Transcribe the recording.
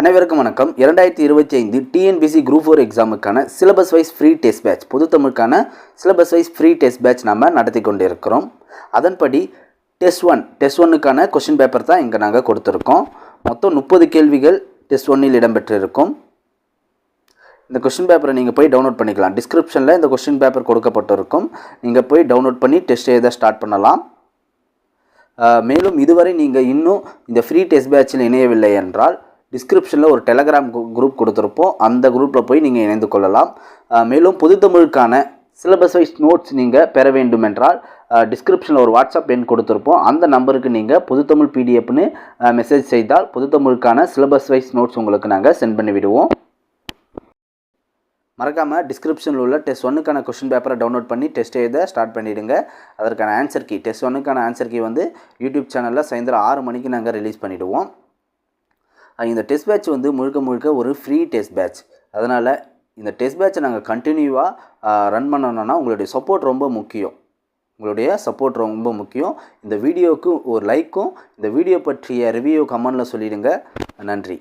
அனைவருக்கும் வணக்கம். இரண்டாயிரத்தி இருபத்தி ஐந்து TNPSC group four எக்ஸாமுக்கான syllabus wise free test batch பொது தமிழுக்கான syllabus wise free test batch நம்ம நடத்தி கொண்டிருக்கிறோம். அதன்படி டெஸ்ட் ஒன் டெஸ்ட் ஒன்னுக்கான கொஷின் பேப்பர் தான் இங்கே நாங்கள் கொடுத்துருக்கோம். மொத்தம் முப்பது கேள்விகள் டெஸ்ட் ஒன்னில் இடம்பெற்றிருக்கும். இந்த கொஷின் பேப்பரை நீங்கள் போய் டவுன்லோட் பண்ணிக்கலாம். டிஸ்கிரிப்ஷனில் இந்த கொஷின் பேப்பர் கொடுக்கப்பட்டிருக்கும். நீங்கள் போய் டவுன்லோட் பண்ணி டெஸ்ட் எழுத ஸ்டார்ட் பண்ணலாம். மேலும் இதுவரை நீங்கள் இன்னும் இந்த ஃப்ரீ டெஸ்ட் பேட்சில் இணையவில்லை என்றால் டிஸ்கிரிப்ஷனில் ஒரு டெலகிராம் குரூப் கொடுத்துருப்போம். அந்த குரூப்பில் போய் நீங்கள் இணைந்து கொள்ளலாம். மேலும் புதுத்தமிழுக்கான சிலபஸ் வைஸ் நோட்ஸ் நீங்கள் பெற வேண்டும் என்றால் டிஸ்கிரிப்ஷனில் ஒரு வாட்ஸ்அப் எண் கொடுத்துருப்போம். அந்த நம்பருக்கு நீங்கள் புதுத்தமிழ் பிடிஎஃப்னு மெசேஜ் செய்தால் புதுத்தமிழுக்கான சிலபஸ் வைஸ் நோட்ஸ் உங்களுக்கு நாங்கள் சென்ட் பண்ணி விடுவோம். மறக்காமல் டிஸ்கிரிப்ஷனில் உள்ள டெஸ்ட் ஒன்றுக்கான கொஷின் பேப்பரை டவுன்லோட் பண்ணி டெஸ்ட் எழுத ஸ்டார்ட் பண்ணிவிடுங்க அதற்கான ஆன்சர் கீ டெஸ்ட் ஒன்றுக்கான ஆன்சர் கீ வந்து யூடியூப் சேனலில் சாயந்தரம் ஆறு மணிக்கு நாங்கள் ரிலீஸ் பண்ணிவிடுவோம் இந்த டெஸ்ட் பேட்ச் வந்து முழுக்க முழுக்க ஒரு ஃப்ரீ டெஸ்ட் பேட்ச் அதனால் இந்த டெஸ்ட் பேட்சை நாங்கள் கண்டினியூவாக ரன் பண்ணணும்னா உங்களுடைய சப்போர்ட் ரொம்ப முக்கியம். உங்களுடைய சப்போர்ட் ரொம்ப முக்கியம். இந்த வீடியோவுக்கு ஒரு லைக்கும் இந்த வீடியோ பற்றிய ரிவ்யூ கமெண்டில் சொல்லிடுங்க. நன்றி.